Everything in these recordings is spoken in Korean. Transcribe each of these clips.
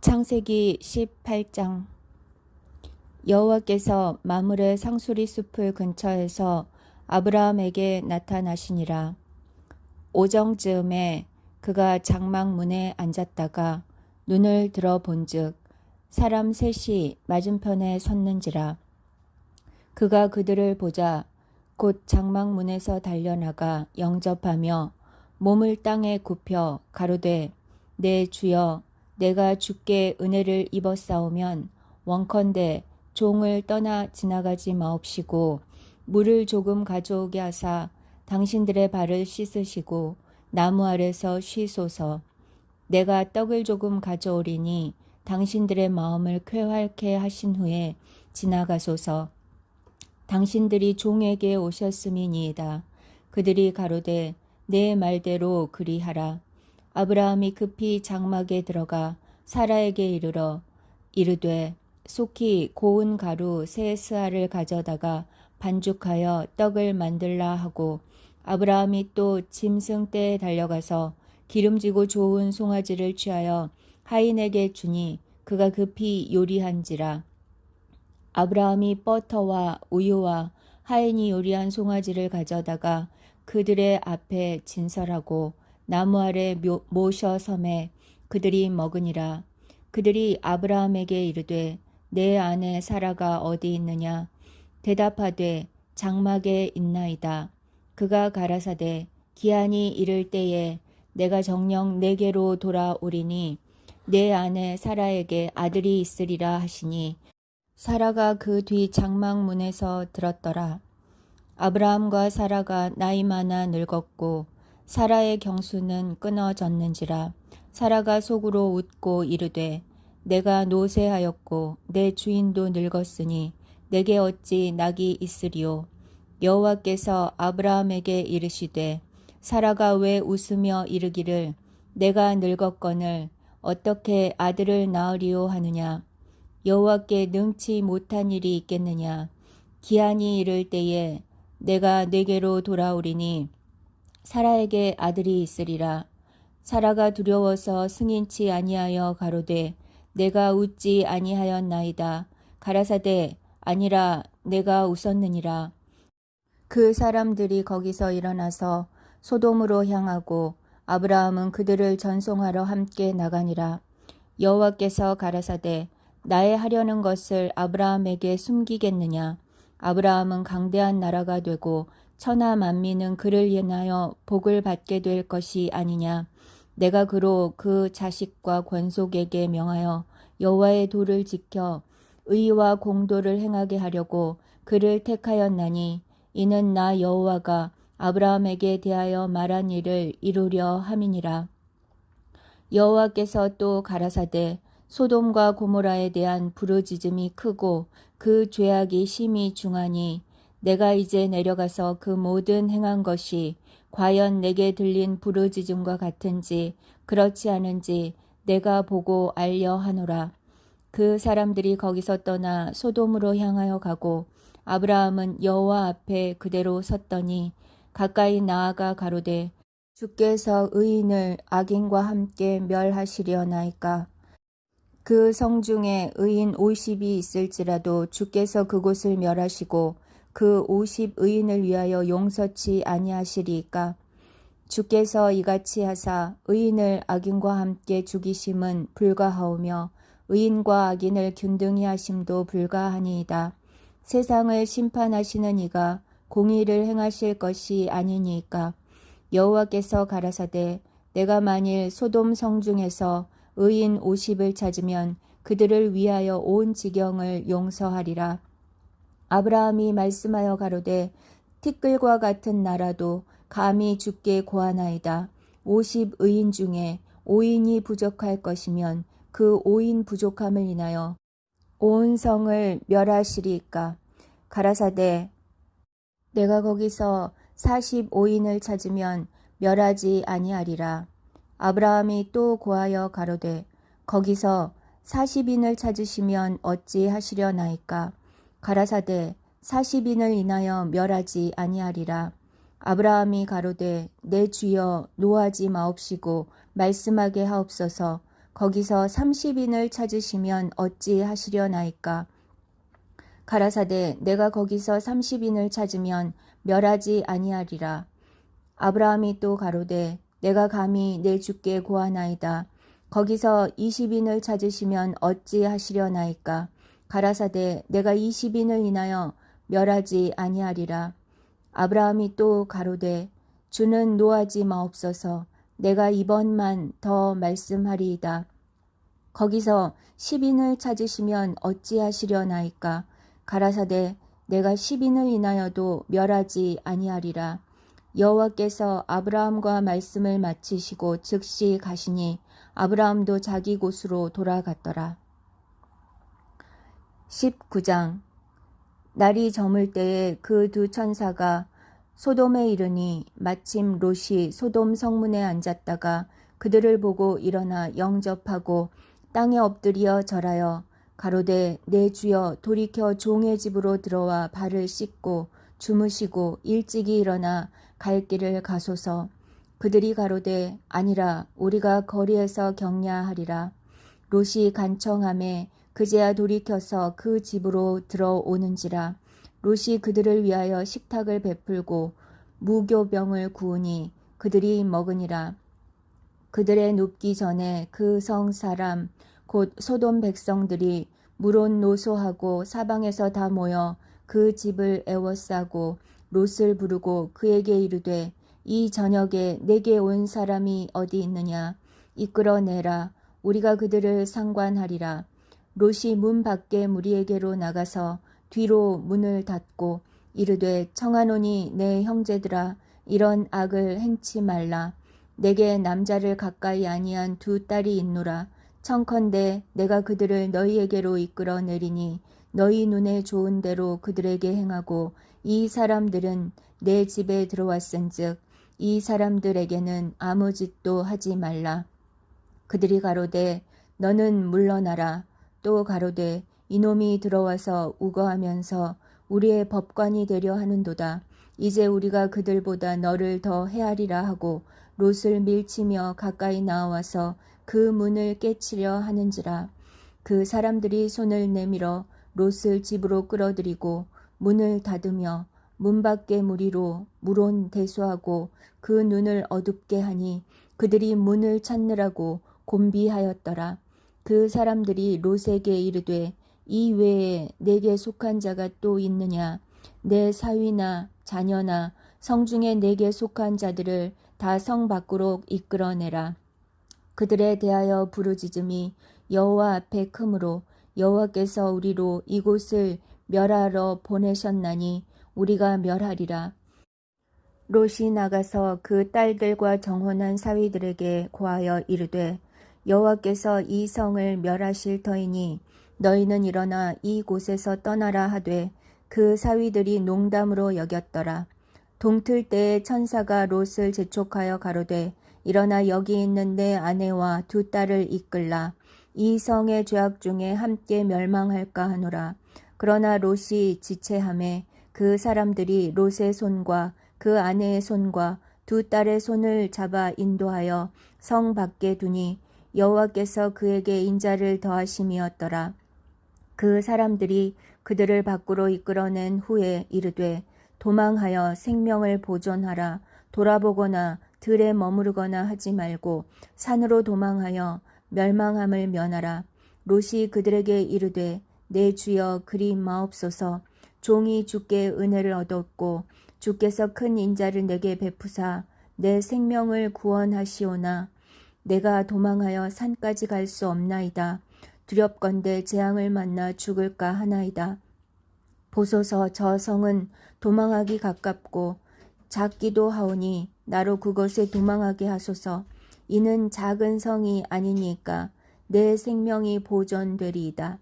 창세기 18장 여호와께서 마물의 상수리 숲을 근처에서 아브라함에게 나타나시니라. 오정즈음에 그가 장막문에 앉았다가 눈을 들어 본즉 사람 셋이 맞은편에 섰는지라. 그가 그들을 보자 곧 장막문에서 달려나가 영접하며 몸을 땅에 굽혀 가로되 내 주여 내가 주께 은혜를 입었사오면 원컨대 종을 떠나 지나가지 마옵시고 물을 조금 가져오게 하사 당신들의 발을 씻으시고 나무 아래서 쉬소서. 내가 떡을 조금 가져오리니 당신들의 마음을 쾌활케 하신 후에 지나가소서. 당신들이 종에게 오셨음이니이다. 그들이 가로되 내 말대로 그리하라 아브라함이 급히 장막에 들어가 사라에게 이르러 이르되 속히 고운 가루 세 스아를 가져다가 반죽하여 떡을 만들라 하고 아브라함이 또 짐승 떼에 달려가서 기름지고 좋은 송아지를 취하여 하인에게 주니 그가 급히 요리한지라. 아브라함이 버터와 우유와 하인이 요리한 송아지를 가져다가 그들의 앞에 진설하고 나무 아래 묘- 모셔 섬에 그들이 먹으니라. 그들이 아브라함에게 이르되 내 아내 사라가 어디 있느냐? 대답하되 장막에 있나이다. 그가 가라사대 기한이 이를 때에 내가 정령 내게로 돌아오리니 내 아내 사라에게 아들이 있으리라 하시니 사라가 그 뒤 장막 문에서 들었더라. 아브라함과 사라가 나이 많아 늙었고 사라의 경수는 끊어졌는지라 사라가 속으로 웃고 이르되 내가 노쇠하였고 내 주인도 늙었으니 내게 어찌 낙이 있으리요 여호와께서 아브라함에게 이르시되 사라가 왜 웃으며 이르기를 내가 늙었거늘 어떻게 아들을 낳으리요 하느냐? 여호와께 능치 못한 일이 있겠느냐? 기한이 이를 때에 내가 내게로 돌아오리니 사라에게 아들이 있으리라. 사라가 두려워서 승인치 아니하여 가로되 내가 웃지 아니하였나이다. 가라사대 아니라 내가 웃었느니라. 그 사람들이 거기서 일어나서 소돔으로 향하고 아브라함은 그들을 전송하러 함께 나가니라. 여호와께서 가라사대 나의 하려는 것을 아브라함에게 숨기겠느냐. 아브라함은 강대한 나라가 되고 천하 만민은 그를 인하여 복을 받게 될 것이 아니냐. 내가 그로 그 자식과 권속에게 명하여 여호와의 도를 지켜 의와 공도를 행하게 하려고 그를 택하였나니 이는 나 여호와가 아브라함에게 대하여 말한 일을 이루려 함이니라. 여호와께서 또 가라사대 소돔과 고모라에 대한 부르짖음이 크고 그 죄악이 심히 중하니 내가 이제 내려가서 그 모든 행한 것이 과연 내게 들린 부르짖음과 같은지 그렇지 않은지 내가 보고 알려 하노라. 그 사람들이 거기서 떠나 소돔으로 향하여 가고 아브라함은 여호와 앞에 그대로 섰더니 가까이 나아가 가로되 주께서 의인을 악인과 함께 멸하시려나이까 그 성중에 의인 50이 있을지라도 주께서 그곳을 멸하시고 그50 의인을 위하여 용서치 아니하시리이까 주께서 이같이 하사 의인을 악인과 함께 죽이심은 불가하오며 의인과 악인을 균등히 하심도 불가하니이다. 세상을 심판하시는 이가 공의를 행하실 것이 아니니까 여호와께서 가라사대 내가 만일 소돔 성중에서 의인 50을 찾으면 그들을 위하여 온 지경을 용서하리라. 아브라함이 말씀하여 가로되 티끌과 같은 나라도 감히 죽게 고하나이다. 50 의인 중에 5인이 부족할 것이면 그 5인 부족함을 인하여 온 성을 멸하시리까. 가라사대 내가 거기서 45인을 찾으면 멸하지 아니하리라. 아브라함이 또 고하여 가로되 거기서 40인을 찾으시면 어찌 하시려나이까. 가라사대 40인을 인하여 멸하지 아니하리라. 아브라함이 가로되 내 주여 노하지 마옵시고 말씀하게 하옵소서. 거기서 30인을 찾으시면 어찌 하시려나이까? 가라사대 내가 거기서 30인을 찾으면 멸하지 아니하리라. 아브라함이 또 가로되 내가 감히 내 주께 고하나이다. 거기서 20인을 찾으시면 어찌 하시려나이까 가라사대 내가 20인을 인하여 멸하지 아니하리라 아브라함이 또 가로되 주는 노하지 마옵소서 내가 이번만 더 말씀하리이다. 거기서 10인을 찾으시면 어찌하시려나이까 가라사대 내가 10인을 인하여도 멸하지 아니하리라. 여호와께서 아브라함과 말씀을 마치시고 즉시 가시니 아브라함도 자기 곳으로 돌아갔더라. 19장. 날이 저물 때에 그 두 천사가 소돔에 이르니 마침 롯이 소돔 성문에 앉았다가 그들을 보고 일어나 영접하고 땅에 엎드려 절하여 가로되 내 주여 돌이켜 종의 집으로 들어와 발을 씻고 주무시고 일찍이 일어나 갈 길을 가소서. 그들이 가로되 아니라 우리가 거리에서 경야하리라. 롯이 간청함에 그제야 돌이켜서 그 집으로 들어오는지라. 롯이 그들을 위하여 식탁을 베풀고 무교병을 구우니 그들이 먹으니라. 그들의 눕기 전에 그 성 사람 곧 소돔 백성들이 물온 노소하고 사방에서 다 모여 그 집을 애워싸고 롯을 부르고 그에게 이르되 이 저녁에 내게 온 사람이 어디 있느냐? 이끌어내라. 우리가 그들을 상관하리라 롯이 문 밖에 무리에게로 나가서 뒤로 문을 닫고 이르되 청하노니 내 형제들아 이런 악을 행치 말라. 내게 남자를 가까이 아니한 두 딸이 있노라. 청컨대 내가 그들을 너희에게로 이끌어 내리니 너희 눈에 좋은 대로 그들에게 행하고 이 사람들은 내 집에 들어왔은즉 이 사람들에게는 아무 짓도 하지 말라. 그들이 가로되 너는 물러나라 또 가로되 이놈이 들어와서 우거하면서 우리의 법관이 되려 하는도다. 이제 우리가 그들보다 너를 더 헤아리라 하고 롯을 밀치며 가까이 나와서 그 문을 깨치려 하는지라. 그 사람들이 손을 내밀어 롯을 집으로 끌어들이고 문을 닫으며 문 밖의 무리로 물온 대수하고 그 눈을 어둡게 하니 그들이 문을 찾느라고 곤비하였더라. 그 사람들이 롯에게 이르되 이 외에 내게 속한 자가 또 있느냐? 내 사위나 자녀나 성중에 내게 속한 자들을 다 성 밖으로 이끌어내라. 그들에 대하여 부르짖음이 여호와 앞에 크므로 여호와께서 우리로 이곳을 멸하러 보내셨나니 우리가 멸하리라. 롯이 나가서 그 딸들과 정혼한 사위들에게 고하여 이르되 여호와께서 이 성을 멸하실 터이니 너희는 일어나 이곳에서 떠나라 하되 그 사위들이 농담으로 여겼더라. 동틀 때에 천사가 롯을 재촉하여 가로되 일어나 여기 있는 내 아내와 두 딸을 이끌라. 이 성의 죄악 중에 함께 멸망할까 하노라. 그러나 롯이 지체함에 그 사람들이 롯의 손과 그 아내의 손과 두 딸의 손을 잡아 인도하여 성 밖에 두니 여호와께서 그에게 인자를 더하심이었더라. 그 사람들이 그들을 밖으로 이끌어낸 후에 이르되 도망하여 생명을 보존하라. 돌아보거나 들에 머무르거나 하지 말고 산으로 도망하여 멸망함을 면하라. 롯이 그들에게 이르되 내 주여 그리 마옵소서. 종이 주께 은혜를 얻었고 주께서 큰 인자를 내게 베푸사 내 생명을 구원하시오나 내가 도망하여 산까지 갈 수 없나이다 두렵건대 재앙을 만나 죽을까 하나이다. 보소서 저 성은 도망하기 가깝고 작기도 하오니 나로 그곳에 도망하게 하소서. 이는 작은 성이 아니니까 내 생명이 보존되리이다.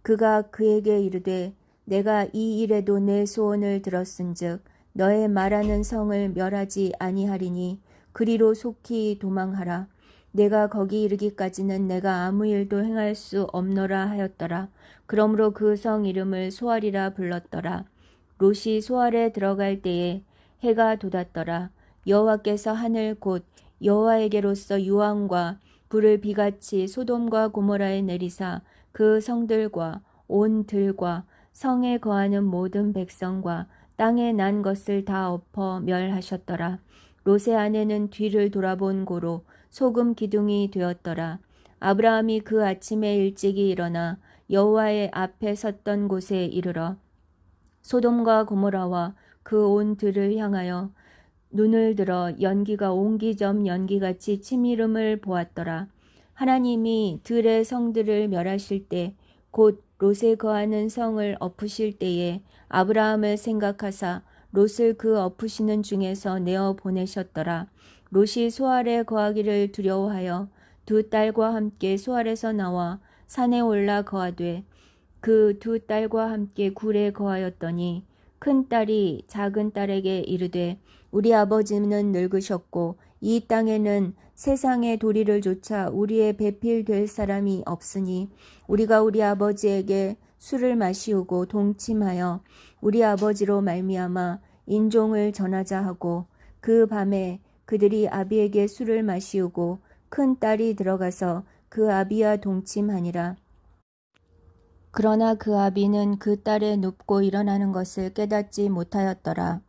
그가 그에게 이르되 내가 이 일에도 내 소원을 들었은즉 너의 말하는 성을 멸하지 아니하리니 그리로 속히 도망하라. 내가 거기 이르기까지는 내가 아무 일도 행할 수 없노라 하였더라. 그러므로 그 성 이름을 소알이라 불렀더라. 롯이 소알에 들어갈 때에 해가 돋았더라. 여호와께서 하늘 곧 여호와에게로서 유황과 불을 비같이 소돔과 고모라에 내리사 그 성들과 온 들과 성에 거하는 모든 백성과 땅에 난 것을 다 엎어 멸하셨더라. 롯의 아내는 뒤를 돌아본 고로 소금 기둥이 되었더라. 아브라함이 그 아침에 일찍이 일어나 여호와의 앞에 섰던 곳에 이르러 소돔과 고모라와 그 온 들을 향하여 눈을 들어 연기가 옹기점 연기같이 치미름을 보았더라. 하나님이 들의 성들을 멸하실 때 곧 롯에 거하는 성을 엎으실 때에 아브라함을 생각하사 롯을 그 엎으시는 중에서 내어 보내셨더라. 롯이 소알에 거하기를 두려워하여 두 딸과 함께 소알에서 나와 산에 올라 거하되 그 두 딸과 함께 굴에 거하였더니 큰 딸이 작은 딸에게 이르되 우리 아버지는 늙으셨고 이 땅에는 세상의 도리를 조차 우리의 배필될 사람이 없으니 우리가 우리 아버지에게 술을 마시우고 동침하여 우리 아버지로 말미암아 인종을 전하자 하고 그 밤에 그들이 아비에게 술을 마시우고 큰 딸이 들어가서 그 아비와 동침하니라. 그러나 그 아비는 그 딸의 눕고 일어나는 것을 깨닫지 못하였더라.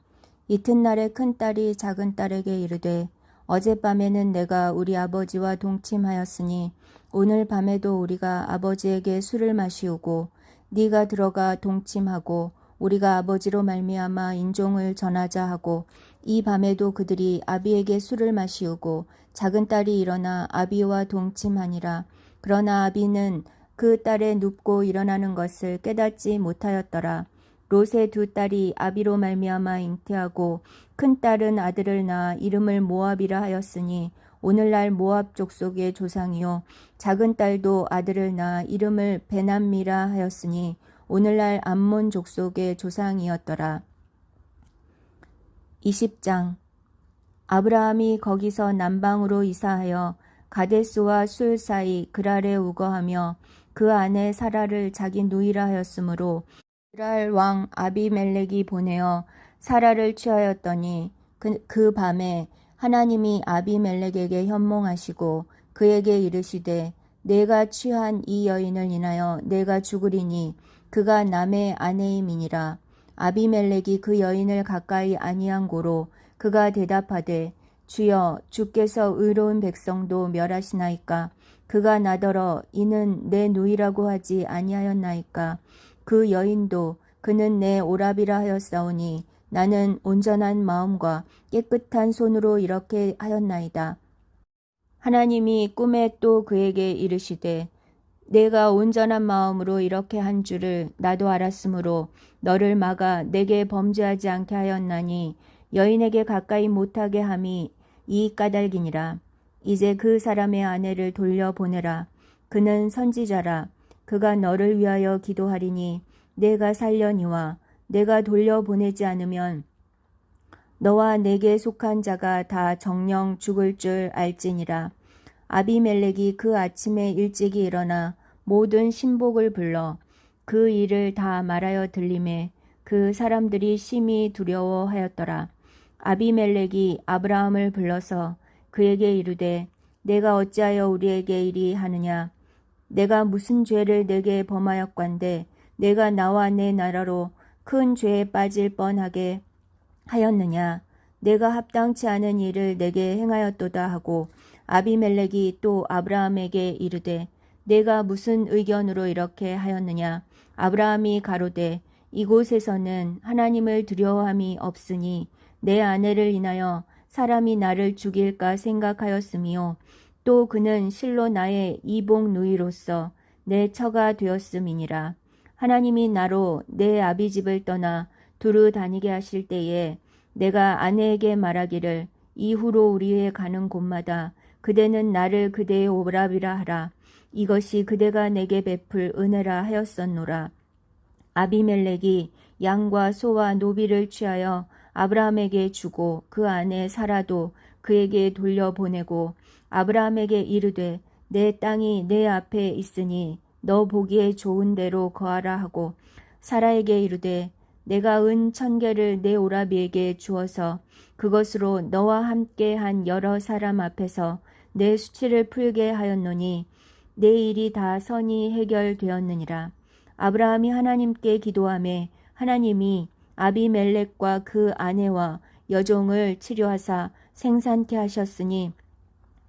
이튿날에 큰 딸이 작은 딸에게 이르되 어젯밤에는 내가 우리 아버지와 동침하였으니 오늘 밤에도 우리가 아버지에게 술을 마시우고 네가 들어가 동침하고 우리가 아버지로 말미암아 인종을 전하자 하고 이 밤에도 그들이 아비에게 술을 마시우고 작은 딸이 일어나 아비와 동침하니라. 그러나 아비는 그 딸의 눕고 일어나는 것을 깨닫지 못하였더라. 롯의 두 딸이 아비로 말미암아 잉태하고 큰 딸은 아들을 낳아 이름을 모압이라 하였으니 오늘날 모압 족속의 조상이요 작은 딸도 아들을 낳아 이름을 베남미라 하였으니 오늘날 암몬 족속의 조상이었더라. 20장 아브라함이 거기서 남방으로 이사하여 가데스와 술 사이 그랄에 우거하며 그 안에 사라를 자기 누이라 하였으므로 그랄 왕 아비멜렉이 보내어 사라를 취하였더니 그, 그 밤에 하나님이 아비멜렉에게 현몽하시고 그에게 이르시되 내가 취한 이 여인을 인하여 내가 죽으리니 그가 남의 아내임이니라. 아비멜렉이 그 여인을 가까이 아니한 고로 그가 대답하되 주여 주께서 의로운 백성도 멸하시나이까? 그가 나더러 이는 내 누이라고 하지 아니하였나이까? 그 여인도 그는 내 오랍이라 하였사오니 나는 온전한 마음과 깨끗한 손으로 이렇게 하였나이다. 하나님이 꿈에 또 그에게 이르시되 내가 온전한 마음으로 이렇게 한 줄을 나도 알았으므로 너를 막아 내게 범죄하지 않게 하였나니 여인에게 가까이 못하게 함이 이 까닭이니라. 이제 그 사람의 아내를 돌려보내라. 그는 선지자라. 그가 너를 위하여 기도하리니 내가 살려니와 내가 돌려보내지 않으면 너와 내게 속한 자가 다 정령 죽을 줄 알지니라. 아비멜렉이 그 아침에 일찍이 일어나 모든 신복을 불러 그 일을 다 말하여 들림에 그 사람들이 심히 두려워하였더라. 아비멜렉이 아브라함을 불러서 그에게 이르되 내가 어찌하여 우리에게 이리 하느냐 내가 무슨 죄를 내게 범하였건데 내가 나와 내 나라로 큰 죄에 빠질 뻔하게 하였느냐? 내가 합당치 않은 일을 내게 행하였도다 하고 아비멜렉이 또 아브라함에게 이르되 내가 무슨 의견으로 이렇게 하였느냐? 아브라함이 가로되 이곳에서는 하나님을 두려워함이 없으니 내 아내를 인하여 사람이 나를 죽일까 생각하였으며 또 그는 실로 나의 이복 누이로서 내 처가 되었음이니라. 하나님이 나로 내 아비 집을 떠나 두루 다니게 하실 때에 내가 아내에게 말하기를 이후로 우리의 가는 곳마다 그대는 나를 그대의 오랍이라 하라. 이것이 그대가 내게 베풀 은혜라 하였었노라. 아비멜렉이 양과 소와 노비를 취하여 아브라함에게 주고 그 아내 사라도 그에게 돌려보내고 아브라함에게 이르되 내 땅이 내 앞에 있으니 너 보기에 좋은 대로 거하라 하고 사라에게 이르되 내가 은 천 개를 내 오라비에게 주어서 그것으로 너와 함께 한 여러 사람 앞에서 내 수치를 풀게 하였노니 내 일이 다 선이 해결되었느니라. 아브라함이 하나님께 기도함에 하나님이 아비멜렉과 그 아내와 여종을 치료하사 생산케 하셨으니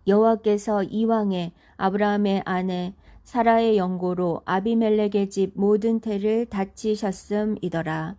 여호와께서 이왕에 아브라함의 아내 사라의 연고로 아비멜렉의 집 모든 태를 다치셨음이더라.